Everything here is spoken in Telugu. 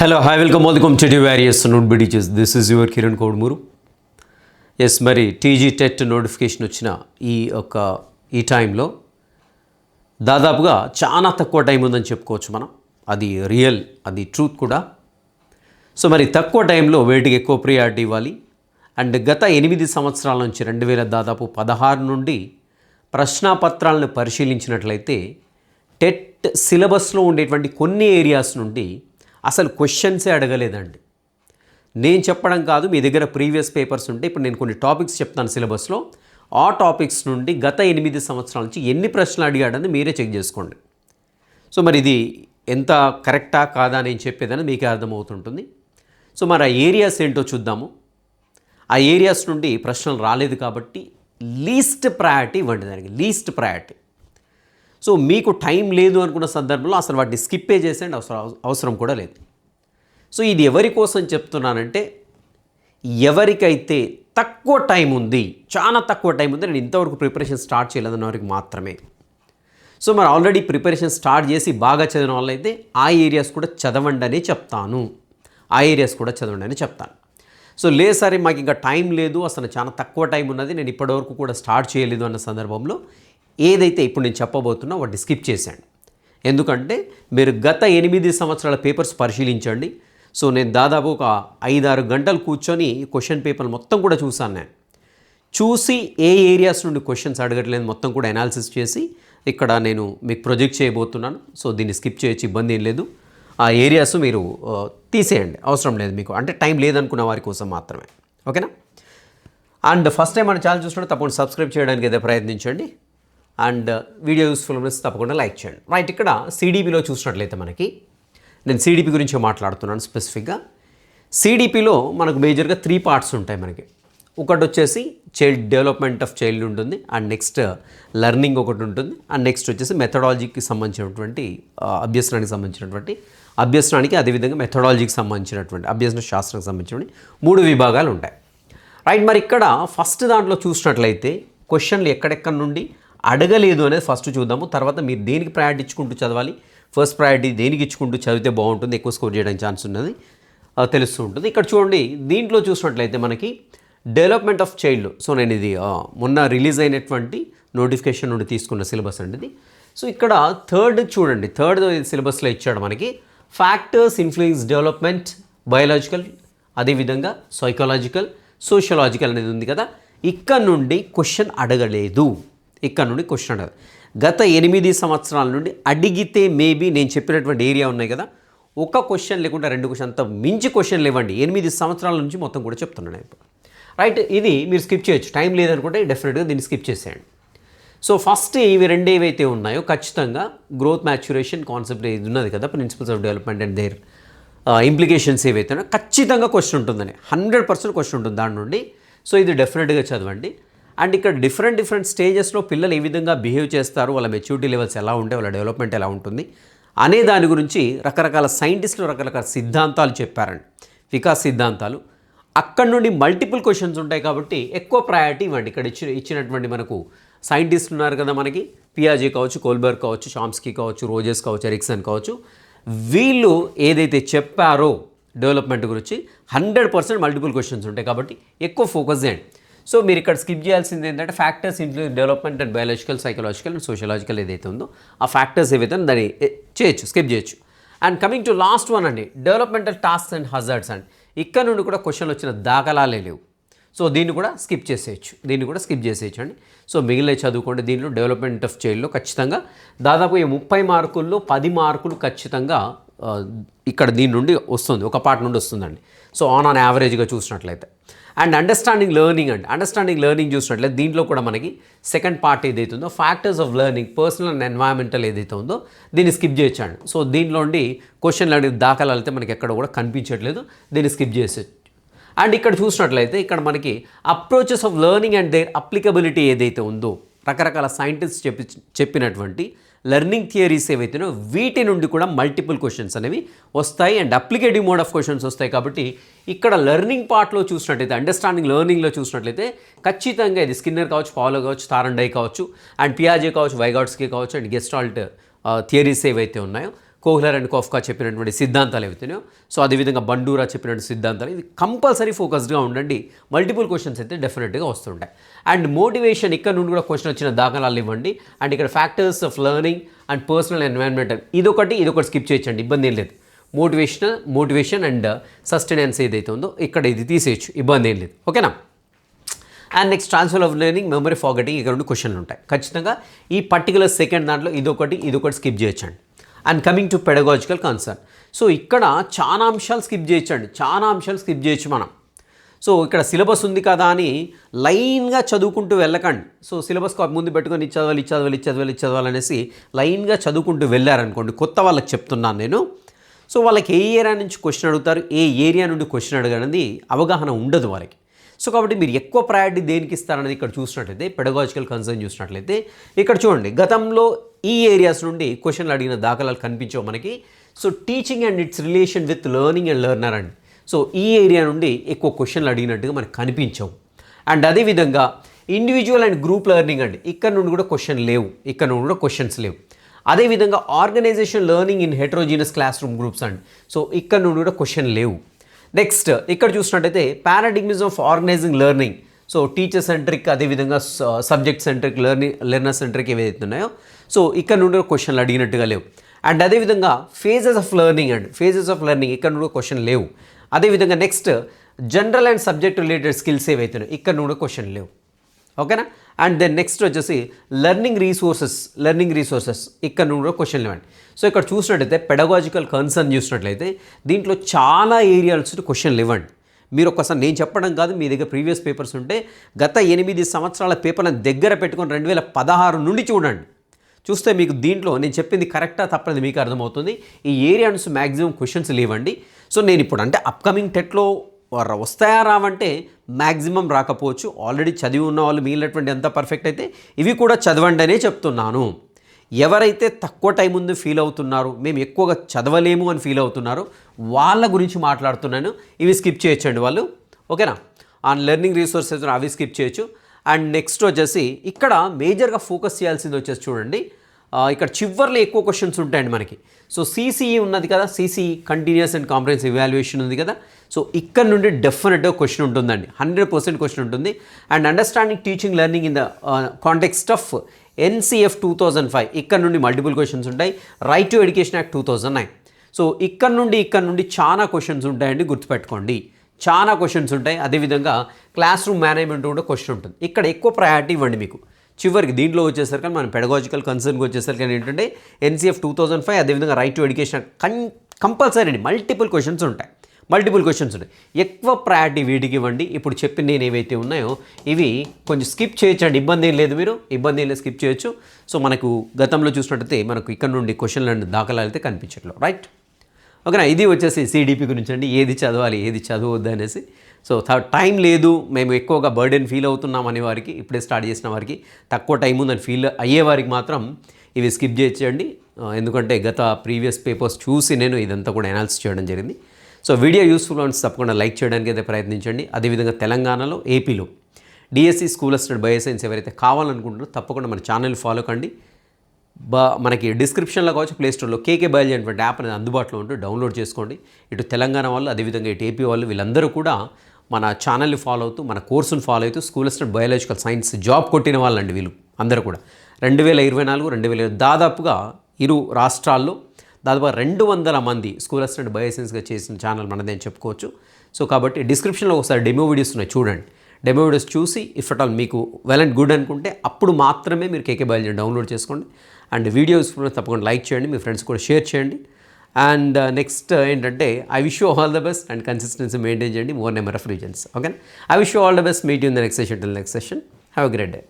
Hello hi welcome welcome to various note బిడిచెస్ this is your Kiran Kodumuru yes మరి టీజీ టెట్ నోటిఫికేషన్ వచ్చిన ఈ యొక్క ఈ టైంలో దాదాపుగా చాలా తక్కువ టైం ఉందని చెప్పుకోవచ్చు మనం. అది రియల్ అది ట్రూత్ కూడా. సో మరి తక్కువ టైంలో వేటికి ఎక్కువ ప్రియారిటీ ఇవ్వాలి. అండ్ గత ఎనిమిది సంవత్సరాల నుంచి రెండు వేల దాదాపు పదహారు నుండి ప్రశ్నాపత్రాలను పరిశీలించినట్లయితే టెట్ సిలబస్లో ఉండేటువంటి కొన్ని ఏరియాస్ నుండి అసలు క్వశ్చన్సే అడగలేదండి. నేను చెప్పడం కాదు మీ దగ్గర ప్రీవియస్ పేపర్స్ ఉంటే ఇప్పుడు నేను కొన్ని టాపిక్స్ చెప్తాను సిలబస్లో ఆ టాపిక్స్ నుండి గత ఎనిమిది సంవత్సరాల నుంచి ఎన్ని ప్రశ్నలు అడిగాడని మీరే చెక్ చేసుకోండి. సో మరి ఇది ఎంత కరెక్టా కాదా అని చెప్పేదని మీకే అర్థమవుతుంటుంది. సో మరి ఆ ఏరియాస్ ఏంటో చూద్దాము. ఆ ఏరియాస్ నుండి ప్రశ్నలు రాలేదు కాబట్టి లీస్ట్ ప్రయారిటీ ఇవ్వండి దానికి లీస్ట్ ప్రయారిటీ సో మీకు టైం లేదు అనుకున్న సందర్భంలో అసలు వాటిని స్కిప్పే చేసేయండి అవసరం అవసరం కూడా లేదు. సో ఇది ఎవరి కోసం చెప్తున్నానంటే ఎవరికైతే తక్కువ టైం ఉంది చాలా తక్కువ టైం ఉంది నేను ఇంతవరకు ప్రిపరేషన్ స్టార్ట్ చేయలేదన్న వారికి మాత్రమే. సో మరి ఆల్రెడీ ప్రిపరేషన్ స్టార్ట్ చేసి బాగా చదివిన వాళ్ళైతే ఆ ఏరియాస్ కూడా చదవండి అని చెప్తాను. ఆ ఏరియాస్ కూడా చదవండి అని చెప్తాను. సో లేదు సరే మాకు ఇంకా టైం లేదు అసలు చాలా తక్కువ టైం ఉన్నది నేను ఇప్పటివరకు కూడా స్టార్ట్ చేయలేదు అన్న సందర్భంలో ఏదైతే ఇప్పుడు నేను చెప్పబోతున్నా వాటిని స్కిప్ చేశాను ఎందుకంటే మీరు గత ఎనిమిది సంవత్సరాల పేపర్స్ పరిశీలించండి. సో నేను దాదాపు ఒక ఐదారు గంటలు కూర్చొని క్వశ్చన్ పేపర్ మొత్తం కూడా చూశాను నేను. చూసి ఏ ఏరియాస్ నుండి క్వశ్చన్స్ అడగట్లేదు మొత్తం కూడా అనాలిసిస్ చేసి ఇక్కడ నేను మీకు ప్రొజెక్ట్ చేయబోతున్నాను. సో దీన్ని స్కిప్ చేయొచ్చు ఇబ్బంది ఏం లేదు. ఆ ఏరియాస్ మీరు తీసేయండి. అవసరం లేదు మీకు. అంటే టైం లేదనుకున్న వారి కోసం మాత్రమే. ఓకేనా? అండ్ ఫస్ట్ టైం మన ఛానల్ చూసినట్టు తప్పకుండా సబ్స్క్రైబ్ చేయడానికి అయితే ప్రయత్నించండి. అండ్ వీడియో యూస్ఫుల్ ఉన్నది తప్పకుండా లైక్ చేయండి. రైట్ ఇక్కడ సిడిపిలో చూసినట్లయితే మనకి నేను సిడిపి గురించి మాట్లాడుతున్నాను స్పెసిఫిక్గా. సిడిపిలో మనకు మేజర్గా త్రీ పార్ట్స్ ఉంటాయి మనకి. ఒకటి వచ్చేసి చైల్డ్ డెవలప్మెంట్ ఆఫ్ చైల్డ్ ఉంటుంది అండ్ నెక్స్ట్ లెర్నింగ్ ఒకటి ఉంటుంది అండ్ నెక్స్ట్ వచ్చేసి మెథడాలజీకి సంబంధించినటువంటి అభ్యసనానికి సంబంధించినటువంటి అభ్యసనానికి అదేవిధంగా మెథడాలజీకి సంబంధించినటువంటి అభ్యసన శాస్త్రానికి సంబంధించినటువంటి మూడు విభాగాలు ఉంటాయి. రైట్ మరి ఇక్కడ ఫస్ట్ దాంట్లో చూసినట్లయితే క్వశ్చన్లు ఎక్కడెక్కడి నుండి అడగలేదు అనేది ఫస్ట్ చూద్దాము. తర్వాత మీరు దేనికి ప్రయారిటీ ఇచ్చుకుంటూ చదవాలి? ఫస్ట్ ప్రయారిటీ దేనికి ఇచ్చుకుంటూ చదివితే బాగుంటుంది? ఎక్కువ స్కోర్ చేయడానికి ఛాన్స్ ఉన్నది. తెలుస్తూ ఉంటుంది. ఇక్కడ చూడండి దీంట్లో చూసినట్లయితే మనకి డెవలప్మెంట్ ఆఫ్ చైల్డ్ సో నేను ఇది మొన్న రిలీజ్ అయినటువంటి నోటిఫికేషన్ నుండి తీసుకున్న సిలబస్ అండి ఇది. సో ఇక్కడ థర్డ్ చూడండి. థర్డ్ సిలబస్లో ఇచ్చాడు మనకి ఫ్యాక్టర్స్ ఇన్ఫ్లుయెన్స్ డెవలప్మెంట్ బయాలజికల్ అదేవిధంగా సైకలాజికల్ సోషలాజికల్ అనేది ఉంది కదా. ఇక్కడ నుండి క్వశ్చన్ అడగలేదు. ఇక్కడ నుండి క్వశ్చన్ అడగదు. గత ఎనిమిది సంవత్సరాల నుండి అడిగితే మేబీ నేను చెప్పినటువంటి ఏరియా ఉన్నాయి కదా ఒక క్వశ్చన్ లేకుండా రెండు క్వశ్చన్ అంత మించి క్వశ్చన్ లేవండి. ఎనిమిది సంవత్సరాల నుంచి మొత్తం కూడా చెప్తున్నాను ఇప్పుడు. రైట్ ఇది మీరు స్కిప్ చేయొచ్చు. టైం లేదనుకుంటే డెఫినెట్గా దీన్ని స్కిప్ చేసేయండి. సో ఫస్ట్ ఇవి రెండు ఏవైతే ఉన్నాయో ఖచ్చితంగా గ్రోత్ మ్యాచ్యురేషన్ కాన్సెప్ట్ ఇది ఉన్నది కదా principles of development and their implications ఏవైతే ఉన్నాయో ఖచ్చితంగా క్వశ్చన్ ఉంటుందని. హండ్రెడ్ పర్సెంట్ క్వశ్చన్ ఉంటుంది దాని నుండి. సో ఇది డెఫినెట్గా చదవండి. అండ్ ఇక్కడ డిఫరెంట్ డిఫరెంట్ స్టేజెస్లో పిల్లలు ఏ విధంగా బిహేవ్ చేస్తారు వాళ్ళ మెచ్యూరిటీ లెవెల్స్ ఎలా ఉంటాయి వాళ్ళ డెవలప్మెంట్ ఎలా ఉంటుంది అనే దాని గురించి రకరకాల సైంటిస్టులు రకరకాల సిద్ధాంతాలు చెప్పారండి. వికాస్ సిద్ధాంతాలు. అక్కడ నుండి మల్టిపుల్ క్వశ్చన్స్ ఉంటాయి కాబట్టి ఎక్కువ ప్రయారిటీ ఇవ్వండి. ఇక్కడ ఇచ్చిన ఇచ్చినటువంటి మనకు సైంటిస్టులు ఉన్నారు కదా మనకి. పియాజీ కావచ్చు కోల్బర్గ్ కావచ్చు షామ్స్కీ కావచ్చు రోజెస్ కావచ్చు ఎరిక్సన్ కావచ్చు. వీళ్ళు ఏదైతే చెప్పారో డెవలప్మెంట్ గురించి హండ్రెడ్ పర్సెంట్ మల్టిపుల్ క్వశ్చన్స్ ఉంటాయి కాబట్టి ఎక్కువ ఫోకస్ చేయండి. సో మీరు ఇక్కడ స్కిప్ చేయాల్సింది ఏంటంటే factors including development and biological psychological and sociological ఏదైతే ఉందో ఆ ఫ్యాక్టర్స్ ఏవైతే దాన్ని చేయొచ్చు స్కిప్ చేయొచ్చు. And coming to last one అండి developmental tasks and hazards and. ఇక్కడ నుండి కూడా క్వశ్చన్లు వచ్చిన దాఖలాలే లేవు. సో దీన్ని కూడా స్కిప్ చేసేయచ్చు దీన్ని కూడా స్కిప్ చేసేయచ్చు అండి. సో మిగిలిన చదువుకోండి దీనిలో డెవలప్మెంట్ ఆఫ్ చైల్డ్లో ఖచ్చితంగా దాదాపు ఈ ముప్పై మార్కుల్లో పది మార్కులు ఖచ్చితంగా ఇక్కడ దీని నుండి వస్తుంది ఒక పార్ట్ నుండి వస్తుందండి. సో ఆన్ ఆన్ యావరేజ్గా చూసినట్లయితే. అండ్ అండర్స్టాండింగ్ లెర్నింగ్ అండి. అండర్స్టాండింగ్ లెర్నింగ్ చూసినట్లయితే దీంట్లో కూడా మనకి సెకండ్ పార్ట్ ఏదైతే ఉందో factors of learning personal and environmental ఏదైతే ఉందో దీన్ని స్కిప్ చేయొచ్చండి. సో దీనిలో నుండి క్వశ్చన్లు అనేది దాఖలాలు అయితే మనకి ఎక్కడ కూడా కనిపించట్లేదు దీన్ని స్కిప్ చేసే అండ్ ఇక్కడ చూసినట్లయితే ఇక్కడ మనకి approaches of learning and their applicability ఏదైతే ఉందో రకరకాల సైంటిస్ట్ చెప్పి చెప్పినటువంటి లెర్నింగ్ థియరీస్ ఏవైతేనో వీటి నుండి కూడా మల్టిపుల్ క్వశ్చన్స్ అనేవి వస్తాయి and applicative mode of questions వస్తాయి కాబట్టి ఇక్కడ లెర్నింగ్ పార్ట్లో చూసినట్లయితే అండర్స్టాండింగ్ లెర్నింగ్లో చూసినట్లయితే ఖచ్చితంగా ఇది స్కిన్నర్ కావచ్చు పాలో కావచ్చు తారండై కావచ్చు అండ్ పియాజే కావచ్చు వైగాట్స్కి కావచ్చు అండ్ గెస్టాల్ట్ థియరీస్ ఏవైతే ఉన్నాయో కోహ్లర్ అండ్ కోఫ్కా చెప్పినటువంటి సిద్ధాంతాలు ఏవైతేనో సో అదేవిధంగా బండూరా చెప్పినటువంటి సిద్ధాంతాలు ఇవి కంపల్సరీ ఫోకస్డ్గా ఉండండి. మల్టిపుల్ క్వశ్చన్స్ అయితే డెఫినెట్గా వస్తుంటాయి. అండ్ మోటివేషన్ ఇక్కడ నుండి కూడా క్వశ్చన్ వచ్చిన దాఖలాలు ఇవ్వండి. అండ్ ఇక్కడ factors of learning and personal environmental ఇదొకటి ఇదొకటి స్కిప్ చేయొచ్చండి ఇబ్బంది ఏం లేదు. మోటివేషన్ మోటివేషన్ అండ్ సస్టెనెన్స్ ఏదైతే ఉందో ఇక్కడ ఇది తీసేయచ్చు ఇబ్బంది ఏం లేదు. ఓకేనా? And next transfer of learning memory forgetting ఇక్కడ రెండు క్వశ్చన్లు ఉంటాయి. ఖచ్చితంగా ఈ పర్టికులర్ సెకండ్ దాంట్లో ఇదొకటి ఇదొకటి స్కిప్ చేయొచ్చండి. And coming to pedagogical concern so ఇక్కడ చాలా అంశాలు స్కిప్ చేయొచ్చండి చాలా అంశాలు స్కిప్ చేయొచ్చు మనం సో ఇక్కడ సిలబస్ ఉంది కదా అని లైన్గా చదువుకుంటూ వెళ్ళకండి సో సిలబస్ కాపీ ముందు పెట్టుకొని ఇది చదవాలి ఇది చదవాలి చదవాలి చదవాలి అనేసి లైన్గా చదువుకుంటూ వెళ్ళారనుకోండి కొత్త వాళ్ళకి చెప్తున్నాను నేను సో వాళ్ళకి ఏ ఏరియా నుంచి క్వశ్చన్ అడుగుతారు ఏ ఏరియా నుండి క్వశ్చన్ అడగఅనేది అవగాహన ఉండదు వాళ్ళకి సో కాబట్టి మీరు ఎక్కువ ప్రయారిటీ దేనికి ఇస్తారనేది ఇక్కడ చూసినట్లయితే పెడగాజికల్ కన్సర్న్ చూసినట్లయితే ఇక్కడ చూడండి గతంలో ఈ ఏరియాస్ నుండి క్వశ్చన్లు అడిగిన దాఖలాలు కనిపించవు మనకి. So teaching and its relation with learning and learner అండి. సో ఈ ఏరియా నుండి ఎక్కువ క్వశ్చన్లు అడిగినట్టుగా మనకు కనిపించవు. అండ్ అదేవిధంగా ఇండివిజువల్ అండ్ గ్రూప్ లెర్నింగ్ అండి ఇక్కడ నుండి కూడా క్వశ్చన్ లేవు. ఇక్కడ నుండి కూడా క్వశ్చన్స్ లేవు. అదేవిధంగా organization learning in heterogeneous class room groups అండి. సో ఇక్కడ నుండి కూడా క్వశ్చన్ లేవు. నెక్స్ట్ ఇక్కడ చూసినట్టయితే paradigms of organizing learning so teacher centric అదేవిధంగా subject centric learning learner centric ఏవైతే ఉన్నాయో సో ఇక్కడ నుండి క్వశ్చన్లు అడిగినట్టుగా లేవు. అండ్ అదేవిధంగా phases of learning and phases of learning ఇక్కడ నుండి క్వశ్చన్ లేవు. అదేవిధంగా next general and subject related skills ఏవైతున్నాయో ఇక్కడ నుండి క్వశ్చన్ లేవు. ఓకేనా? అండ్ దెన్ నెక్స్ట్ వచ్చేసి లెర్నింగ్ రీసోర్సెస్ లెర్నింగ్ రీసోర్సెస్ ఇక్కడ నుండి కూడా క్వశ్చన్ ఇవ్వండి. సో ఇక్కడ చూసినట్టయితే పెడగాజికల్ కన్సర్న్ చూసినట్లయితే దీంట్లో చాలా ఏరియాస్ క్వశ్చన్లు ఇవ్వండి. మీరు ఒకసారి నేను చెప్పడం కాదు మీ దగ్గర ప్రీవియస్ పేపర్స్ ఉంటే గత ఎనిమిది సంవత్సరాల పేపర్లను దగ్గర పెట్టుకొని రెండు వేల పదహారు నుండి చూడండి. చూస్తే మీకు దీంట్లో నేను చెప్పింది కరెక్టా తప్పనిది మీకు అర్థమవుతుంది. ఈ ఏరియాస్ మ్యాక్సిమం క్వశ్చన్స్ లేవండి సో నేను ఇప్పుడు అంటే అప్కమింగ్ టెట్లో వస్తాయా రావంటే మ్యాక్సిమం రాకపోవచ్చు. ఆల్రెడీ చదివి ఉన్న వాళ్ళు మిగిలినటువంటి ఎంత పర్ఫెక్ట్ అయితే ఇవి కూడా చదవండి అనే చెప్తున్నాను. ఎవరైతే తక్కువ టైం ఉంది ఫీల్ అవుతున్నారు మేము ఎక్కువగా చదవలేము అని ఫీల్ అవుతున్నారో వాళ్ళ గురించి మాట్లాడుతున్నాను. ఇవి స్కిప్ చేయొచ్చండి వాళ్ళు. ఓకేనా? ఆన్ లెర్నింగ్ రీసోర్సెస్ అవి స్కిప్ చేయొచ్చు. అండ్ నెక్స్ట్ వచ్చేసి ఇక్కడ మేజర్గా ఫోకస్ చేయాల్సింది వచ్చేసి చూడండి. ఇక్కడ చివర్లో ఎక్కువ క్వశ్చన్స్ ఉంటాయండి మనకి. సో సీసీఈ ఉన్నది కదా CCE continuous and comprehensive evaluation ఉంది కదా. సో ఇక్కడ నుండి డెఫినెట్గా క్వశ్చన్ ఉంటుందండి. హండ్రెడ్ పర్సెంట్ క్వశ్చన్ ఉంటుంది. And understanding teaching learning in the context of NCF two thousand five ఇక్కడ నుండి మల్టిపుల్ క్వశ్చన్స్ ఉంటాయి. Right to education act two thousand nine so ఇక్కడ నుండి ఇక్కడ నుండి చాలా క్వశ్చన్స్ ఉంటాయండి. గుర్తుపెట్టుకోండి. చాలా క్వశ్చన్స్ ఉంటాయి. అదేవిధంగా క్లాస్ రూమ్ మేనేజ్మెంట్ కూడా క్వశ్చన్ ఉంటుంది. ఇక్కడ ఎక్కువ ప్రయారిటీ ఇవ్వండి మీకు. చివరికి దీంట్లో వచ్చేసరికి మనం పెడగాజికల్ కన్సర్న్కి వచ్చేసరికి ఏంటంటే ఎన్సీఎఫ్ టూ థౌజండ్ ఫైవ్ అదేవిధంగా రైట్ టు ఎడ్యుకేషన్ కన్ కంపల్సరీ అండి. మల్టిపుల్ క్వశ్చన్స్ ఉంటాయి. మల్టిపుల్ క్వశ్చన్స్ ఉంటాయి ఎక్కువ ప్రయారిటీ వీటికి ఇవ్వండి. ఇప్పుడు చెప్పిన నేను ఏవైతే ఉన్నాయో ఇవి కొంచెం స్కిప్ చేయొచ్చండి. ఇబ్బంది ఏం లేదు మీరు. ఇబ్బంది ఏం లేదు స్కిప్ చేయొచ్చు. సో మనకు గతంలో చూసినట్టయితే మనకు ఇక్కడ నుండి క్వశ్చన్లు దాఖలాలు అయితే కనిపించట్లేదు. రైట్ ఓకేనా? ఇది వచ్చేసి సిడిపి గురించి అండి. ఏది చదవాలి ఏది చదవద్దు అనేసి. సో టైం లేదు. మేము ఎక్కువగా బర్డెన్ ఫీల్ అవుతున్నాం అనే వారికి ఇప్పుడే స్టార్ట్ చేసిన వారికి తక్కువ టైం ఉందని ఫీల్ అయ్యే వారికి మాత్రం ఇవి స్కిప్ చేయొచ్చండి. ఎందుకంటే గత ప్రీవియస్ పేపర్స్ చూసి నేను ఇదంతా కూడా అనాలిసిస్ చేయడం జరిగింది. సో వీడియో యూస్ఫుల్ అని తప్పకుండా లైక్ చేయడానికి అయితే ప్రయత్నించండి. అదేవిధంగా తెలంగాణలో ఏపీలో డిఎస్సి స్కూల్ అసిస్టెంట్ బయోసైన్స్ ఎవరైతే కావాలనుకుంటున్నారో తప్పకుండా మన ఛానల్ ఫాలో కండి. బా మనకి డిస్క్రిప్షన్లో కావచ్చు ప్లేస్టోర్లో కేకే బయాలజీ అనేటువంటి యాప్ అనేది అందుబాటులో ఉంటూ డౌన్లోడ్ చేసుకోండి. ఇటు తెలంగాణ వాళ్ళు అదేవిధంగా ఇటు ఏపీ వాళ్ళు వీళ్ళందరూ కూడా మన ఛానల్ని ఫాలో అవుతూ మన కోర్సును ఫాలో అవుతూ school assistant biological science job కొట్టిన వాళ్ళండి వీళ్ళు అందరూ కూడా. రెండు వేల ఇరవై నాలుగు రెండు వేల దాదాపుగా ఇరు రాష్ట్రాల్లో దాదాపు రెండు వందల మంది స్కూల్ అసిస్టెంట్ బయోసెన్స్గా చేసిన ఛానల్ మనదే అని చెప్పుకోవచ్చు. సో కాబట్టి డిస్క్రిప్షన్లో ఒకసారి డెమో వీడియోస్ ఉన్నాయి చూడండి. డెమో వీడియోస్ చూసి ఇఫ్ అట్ ఆల్ మీకు వెల్ అండ్ గుడ్ అనుకుంటే అప్పుడు మాత్రమే మీరు కేకే బయాలజీ డౌన్లోడ్ చేసుకోండి. అండ్ వీడియోస్ కూడా తప్పకుండా లైక్ చేయండి మీ ఫ్రెండ్స్ కూడా షేర్ చేయండి. అండ్ uh, నెక్స్ట్ uh, ఏంటంటే I wish you all the best and consistency maintain చేయండి. More number of reasons okay I wish you all the best meet in the next session till next session have a great day